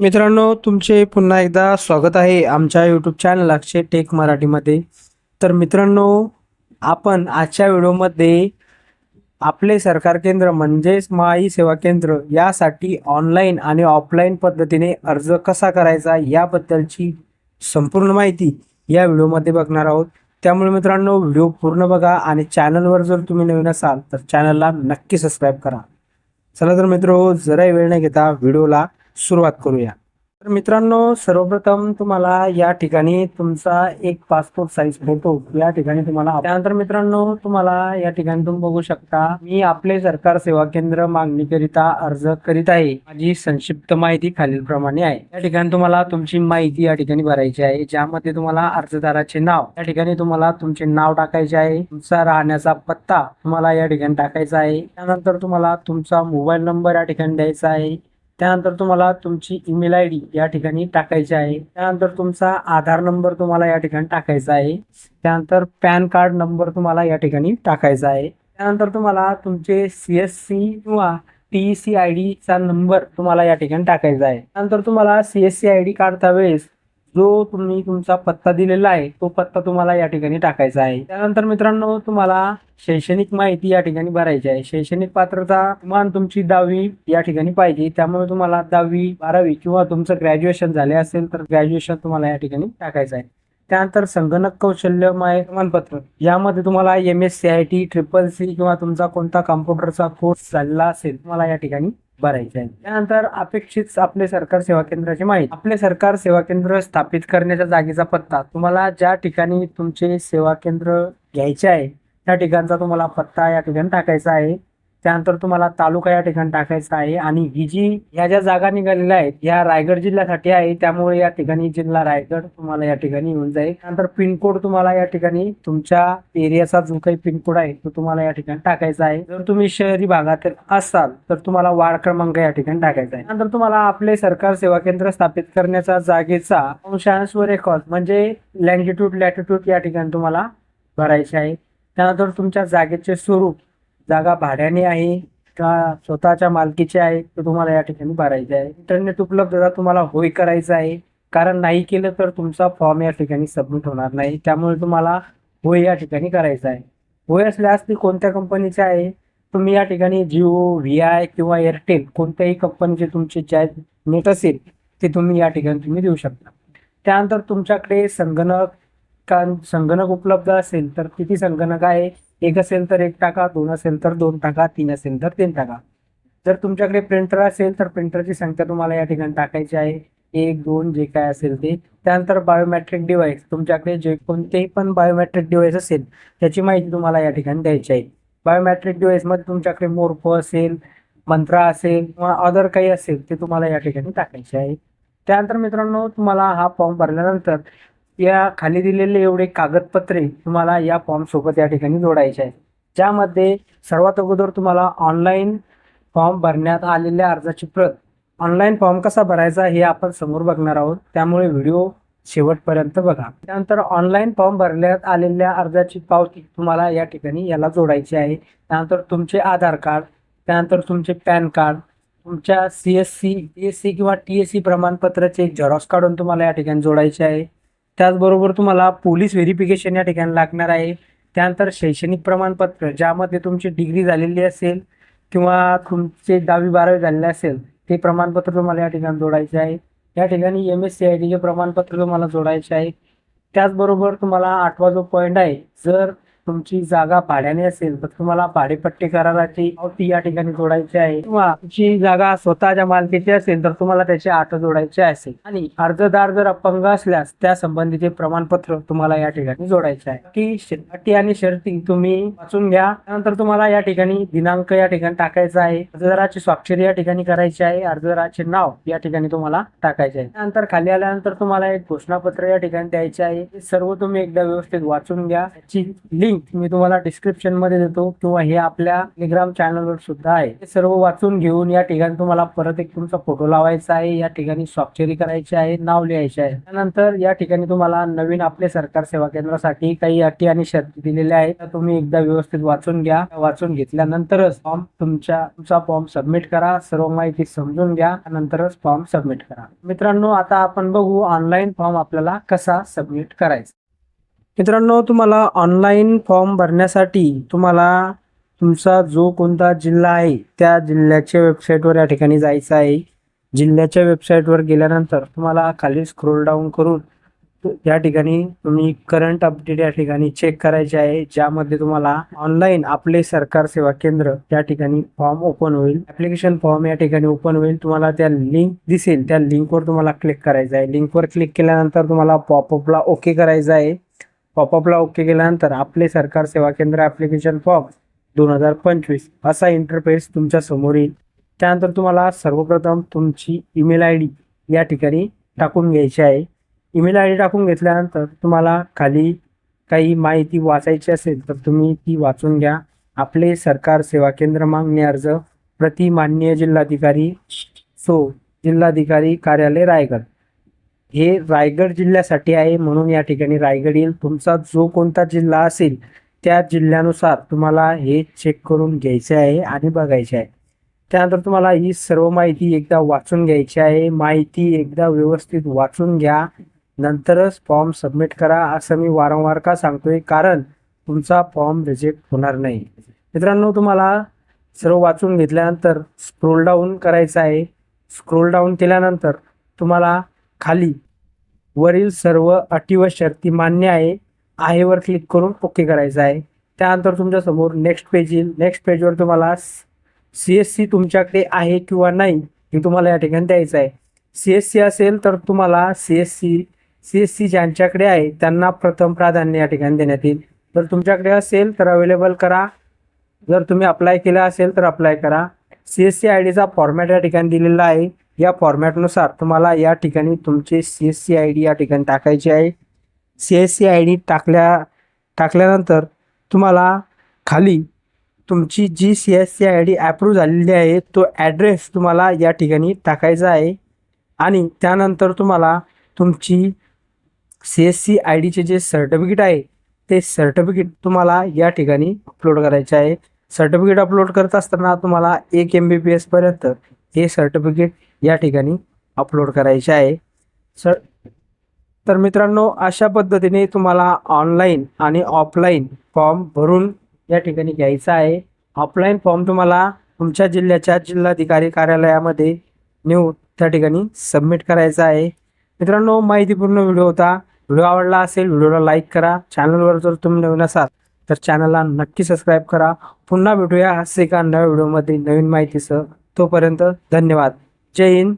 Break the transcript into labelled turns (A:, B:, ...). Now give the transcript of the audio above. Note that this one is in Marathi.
A: मित्रांनो तुमचे पुन्हा एकदा स्वागत आहे आमच्या यूट्यूब चॅनल अक्षय टेक मराठीमध्ये. तर मित्रांनो आपण आजच्या व्हिडिओमध्ये आपले सरकार केंद्र म्हणजेच माई सेवा केंद्र यासाठी ऑनलाईन आणि ऑफलाईन पद्धतीने अर्ज कसा करायचा याबद्दलची संपूर्ण माहिती या व्हिडिओमध्ये बघणार आहोत. त्यामुळे मित्रांनो व्हिडिओ पूर्ण बघा आणि चॅनलवर जर तुम्ही नवीन असाल तर चॅनलला नक्की सबस्क्राईब करा. चला तर मित्र जराही वेळ न घेता व्हिडिओला सुरुवात करूया. तर मित्रांनो सर्वप्रथम तुम्हाला या ठिकाणी तुमचा एक पासपोर्ट साईज फोटो या ठिकाणी तुम्हाला त्यानंतर मित्रांनो तुम्हाला या ठिकाणी तुम्ही बघू शकता मी आपले सरकार सेवा केंद्र मागणीकरिता अर्ज करीत आहे. माझी संक्षिप्त माहिती खालील प्रमाणे आहे. या ठिकाणी तुम्हाला तुमची माहिती या ठिकाणी भरायची आहे ज्यामध्ये तुम्हाला अर्जदाराचे नाव या ठिकाणी तुम्हाला तुमचे नाव टाकायचे आहे तुमचा राहण्याचा पत्ता तुम्हाला या ठिकाणी टाकायचा आहे. त्यानंतर तुम्हाला तुमचा मोबाईल नंबर या ठिकाणी द्यायचा आहे. त्यानंतर तुम्हाला तुमची ईमेल आय डी या ठिकाणी टाकायची आहे. त्यानंतर तुमचा आधार नंबर तुम्हाला या ठिकाणी टाकायचा आहे. त्यानंतर पॅन कार्ड नंबर तुम्हाला या ठिकाणी टाकायचा आहे. त्यानंतर तुम्हाला तुमचे सी एस सी किंवा टी सी आय डीचा नंबर तुम्हाला या ठिकाणी टाकायचा आहे. त्यानंतर तुम्हाला C S C I D काढता वेळेस जो तुम्ही तुमचा पत्ता दिलेला आहे तो पत्ता तुम्हाला या ठिकाणी टाकायचा आहे. त्यानंतर मित्रांनो तुम्हाला शैक्षणिक माहिती या ठिकाणी भरायची आहे. शैक्षणिक पात्रता मान तुमची दहावी या ठिकाणी पाहिजे. त्यामुळे तुम्हाला दहावी बारावी किंवा तुमचं ग्रॅज्युएशन झाले असेल तर ग्रॅज्युएशन तुम्हाला या ठिकाणी टाकायचं आहे. त्यानंतर संगणक कौशल्य माय प्रमाणपत्र. यामध्ये तुम्हाला M S C I T triple C किंवा तुमचा कोणता कॉम्प्युटरचा कोर्स झालेला असेल तुम्हाला या ठिकाणी भरायचे आहे त्यानंतर अपेक्षित आपले सरकार सेवा केंद्राची माहिती. आपले सरकार सेवा केंद्र स्थापित करण्याच्या जागेचा पत्ता. तुम्हाला ज्या ठिकाणी तुमचे सेवा केंद्र घ्यायचे आहे त्या ठिकाणचा तुम्हाला पत्ता या ठिकाणी टाकायचा आहे. त्यानंतर तुम्हाला तालुका या ठिकाणी टाकायचा आहे. आणि ही जी ह्या ज्या जागा निघालेल्या आहेत ह्या रायगड जिल्ह्यासाठी आहे त्यामुळे या ठिकाणी जिल्हा रायगड तुम्हाला या ठिकाणी येऊन जाईल. त्यानंतर पिनकोड तुम्हाला या ठिकाणी तुमच्या एरियाचा जो काही पिनकोड आहे तो तुम्हाला या ठिकाणी टाकायचा आहे. जर तुम्ही शहरी भागात असाल तर तुम्हाला वार्ड क्रमांक या ठिकाणी टाकायचा आहे. नंतर तुम्हाला आपले सरकार सेवा केंद्र स्थापित करण्याचा जागेचा अंशांशवर व रेकॉर्ड म्हणजे लँगिट्यूड लॅटिट्यूड या ठिकाणी तुम्हाला भरायचे आहे. त्यानंतर तुमच्या जागेचे स्वरूप जागा भाड्याने आहे का स्वतःच्या मालकीची आहे ते तुम्हाला या ठिकाणी भरायचे आहे. इंटरनेट उपलब्धता तुम्हाला होय करायचं आहे कारण नाही केलं तर तुमचा फॉर्म या ठिकाणी सबमिट होणार नाही. त्यामुळे तुम्हाला होय या ठिकाणी करायचं आहे. होय असल्यास ती कोणत्या कंपनीची आहे? तुम्ही या ठिकाणी जिओ व्ही आय किंवा एअरटेल कोणत्याही कंपनीचे तुमचे ज्या नेट असेल ते तुम्ही या ठिकाणी तुम्ही देऊ शकता. त्यानंतर तुमच्याकडे संगणक ठिकाण संगणक उपलब्ध असेल तर किती संगणक आहे? एक असेल तर एक टाका दोन असेल तर दोन टाका तीन असेल तर तीन टाका. जर तुमच्याकडे प्रिंटर असेल तर प्रिंटरची संख्या तुम्हाला या ठिकाणी टाकायची आहे. एक दोन जे काय असेल ते. त्यानंतर बायोमॅट्रिक डिव्हाइस तुमच्याकडे जे कोणतेही पण बायोमॅट्रिक डिव्हाइस असेल त्याची माहिती तुम्हाला या ठिकाणी द्यायची आहे. बायोमॅट्रिक डिव्हाइसमध्ये तुमच्याकडे मोरफो असेल मंत्रा असेल किंवा अदर काही असेल ते तुम्हाला या ठिकाणी टाकायचे आहे. त्यानंतर मित्रांनो तुम्हाला हा फॉर्म भरल्यानंतर या खाली दिलेले एवढे कागदपत्रे तुम्हाला या फॉर्मसोबत या ठिकाणी जोडायचे आहे ज्यामध्ये सर्वात अगोदर तुम्हाला ऑनलाईन फॉर्म भरण्यात आलेल्या अर्जाची प्रत ऑनलाईन फॉर्म कसा भरायचा हे आपण समोर बघणार आहोत. त्यामुळे व्हिडिओ शेवटपर्यंत बघा. त्यानंतर ऑनलाईन फॉर्म भरण्यात आलेल्या अर्जाची पावती तुम्हाला या ठिकाणी याला जोडायची आहे. त्यानंतर तुमचे आधार कार्ड त्यानंतर तुमचे पॅन कार्ड तुमच्या C S C S C किंवा टी एस सी प्रमाणपत्राचे झेरॉक्स काढून तुम्हाला या ठिकाणी जोडायचे आहे. त्याचबरोबर तुम्हाला पोलीस व्हेरिफिकेशन या ठिकाणी लागणार आहे. त्यानंतर शैक्षणिक प्रमाणपत्र ज्यामध्ये तुमची डिग्री झालेली असेल किंवा तुमचे दहावी बारावी झालेले असेल ते प्रमाणपत्र तुम्हाला या ठिकाणी जोडायचे आहे. या ठिकाणी एम एस सी आय टीचे प्रमाणपत्र तुम्हाला जोडायचे आहे. त्याचबरोबर तुम्हाला आठवा जो पॉईंट आहे जर तुमची जागा भाड्याने असेल तर तुम्हाला भाडेपट्टी कराराची पावती या ठिकाणी जोडायची आहे. किंवा तुमची जागा स्वतःच्या मालकीची असेल तर तुम्हाला त्याचे आठ जोडायचे असेल. आणि अर्जदार जर अपंग असल्यास त्या संबंधीचे प्रमाणपत्र तुम्हाला या ठिकाणी जोडायचे आहे. की अटी आणि शर्ती तुम्ही वाचून घ्या. त्यानंतर तुम्हाला या ठिकाणी दिनांक या ठिकाणी टाकायचा आहे. अर्जदाराची स्वाक्षरी या ठिकाणी करायची आहे. अर्जदाराचे नाव या ठिकाणी तुम्हाला टाकायचे आहे. त्यानंतर खाली आल्यानंतर तुम्हाला एक घोषणापत्र या ठिकाणी द्यायचे आहे. सर्व तुम्ही एकदा व्यवस्थित वाचून घ्या. त्याची लिंक लिंक मी तुम्हाला डिस्क्रिप्शनमध्ये देतो किंवा हे आपल्या टेलिग्राम चॅनलवर सुद्धा आहे. हे सर्व वाचून घेऊन या ठिकाणी तुम्हाला परत एक तुमचा फोटो लावायचा आहे. या ठिकाणी स्वाक्षरी करायची आहे नाव लिहायचे आहे. त्यानंतर या ठिकाणी तुम्हाला नवीन आपले सरकार सेवा केंद्रासाठी काही अटी आणि शर्ती दिलेल्या आहेत. तुम्ही एकदा व्यवस्थित वाचून घ्या. वाचून घेतल्यानंतरच फॉर्म तुमच्या तुमचा फॉर्म सबमिट करा. सर्व माहिती समजून घ्या. नंतरच फॉर्म सबमिट करा. मित्रांनो आता आपण बघू ऑनलाईन फॉर्म आपल्याला कसा सबमिट करायचा. मित्रांनो तुम्हाला ऑनलाईन फॉर्म भरण्यासाठी तुम्हाला तुमचा जो कोणता जिल्हा आहे त्या जिल्ह्याच्या वेबसाईटवर या ठिकाणी जायचं आहे. जिल्ह्याच्या वेबसाईटवर गेल्यानंतर तुम्हाला खाली स्क्रोल डाऊन करून या ठिकाणी तुम्ही करंट अपडेट या ठिकाणी चेक करायचे आहे ज्यामध्ये तुम्हाला ऑनलाईन आपले सरकार सेवा केंद्र या ठिकाणी फॉर्म ओपन होईल. ऍप्लिकेशन फॉर्म या ठिकाणी ओपन होईल. तुम्हाला त्या लिंक दिसेल. त्या लिंकवर तुम्हाला क्लिक करायचं आहे. लिंकवर क्लिक केल्यानंतर तुम्हाला पॉपअपला ओके करायचं आहे. पॉपअपला ओके केल्यानंतर आपले सरकार सेवा केंद्र ऍप्लिकेशन फॉर्म दोन हजार पंचवीस असा इंटरफेस तुमच्यासमोर येईल. त्यानंतर तुम्हाला सर्वप्रथम तुमची ईमेल आय डी या ठिकाणी टाकून घ्यायची आहे. ईमेल आय डी टाकून घेतल्यानंतर तुम्हाला खाली काही माहिती वाचायची असेल तर तुम्ही ती वाचून घ्या. आपले सरकार सेवा केंद्र मागणी अर्ज प्रति माननीय जिल्हाधिकारी सो जिल्हाधिकारी कार्यालय रायगड. हे रायगड जिल्ह्यासाठी आहे. म्हणून या ठिकाणी रायगड येईल. तुमचा जो कोणता जिल्हा असेल त्या जिल्ह्यानुसार तुम्हाला हे चेक करून घ्यायचे आहे आणि बघायचे आहे. त्यानंतर तुम्हाला ही सर्व माहिती एकदा वाचून घ्यायची आहे. माहिती एकदा व्यवस्थित वाचून घ्या. नंतरच फॉर्म सबमिट करा असं मी वारंवार का सांगतोय? कारण तुमचा फॉर्म रिजेक्ट होणार नाही. मित्रांनो तुम्हाला सर्व वाचून घेतल्यानंतर स्क्रोल डाऊन करायचं आहे. स्क्रोल डाऊन केल्यानंतर तुम्हाला खाली. वरील सर्व अटी व शर्ती मान्य आहे. आहेवर क्लिक करून ओके करायचं आहे. त्यानंतर तुमच्यासमोर नेक्स्ट पेज येईल. नेक्स्ट पेजवर तुम्हाला सी एस सी तुमच्याकडे आहे किंवा नाही हे तुम्हाला या ठिकाणी द्यायचं आहे. सी एस सी असेल तर तुम्हाला C S C C S C ज्यांच्याकडे आहे त्यांना प्रथम प्राधान्य या ठिकाणी देण्यात येईल. जर तुमच्याकडे असेल तर अवेलेबल करा. जर तुम्ही अप्लाय केला असेल तर अप्लाय करा. सी एस सी आय डीचा फॉर्मॅट या ठिकाणी दिलेला आहे. या फॉर्मॅटनुसार तुम्हाला या ठिकाणी तुमचे C S C I D या ठिकाणी टाकायची आहे. C S C I D टाकल्या टाकल्यानंतर तुम्हाला खाली तुमची जी C S C I D approve झालेली आहे तो ॲड्रेस तुम्हाला या ठिकाणी टाकायचा आहे. आणि त्यानंतर तुम्हाला तुमची सी एस सी आय डीचे जे सर्टिफिकेट आहे ते सर्टिफिकेट तुम्हाला या ठिकाणी अपलोड करायचे आहे. सर्टिफिकेट अपलोड करत असताना तुम्हाला एक एम बी पी एसपर्यंत हे सर्टिफिकेट या ठिकाणी अपलोड करायचे आहे. सर तर मित्रांनो अशा पद्धतीने तुम्हाला ऑनलाईन आणि ऑफलाईन फॉर्म भरून या ठिकाणी घ्यायचा आहे. ऑफलाईन फॉर्म तुम्हाला तुमच्या जिल्ह्याच्या जिल्हाधिकारी कार्यालयामध्ये नेऊन त्या ठिकाणी सबमिट करायचा आहे. मित्रांनो माहितीपूर्ण व्हिडिओ होता. व्हिडिओ आवडला असेल व्हिडिओला लाईक करा. चॅनलवर जर तुम्ही नवीन असाल तर चॅनलला नक्की सबस्क्राईब करा. पुन्हा भेटूया असे एका नव्या व्हिडिओमध्ये नवीन माहितीसह. तोपर्यंत धन्यवाद. जय हिंद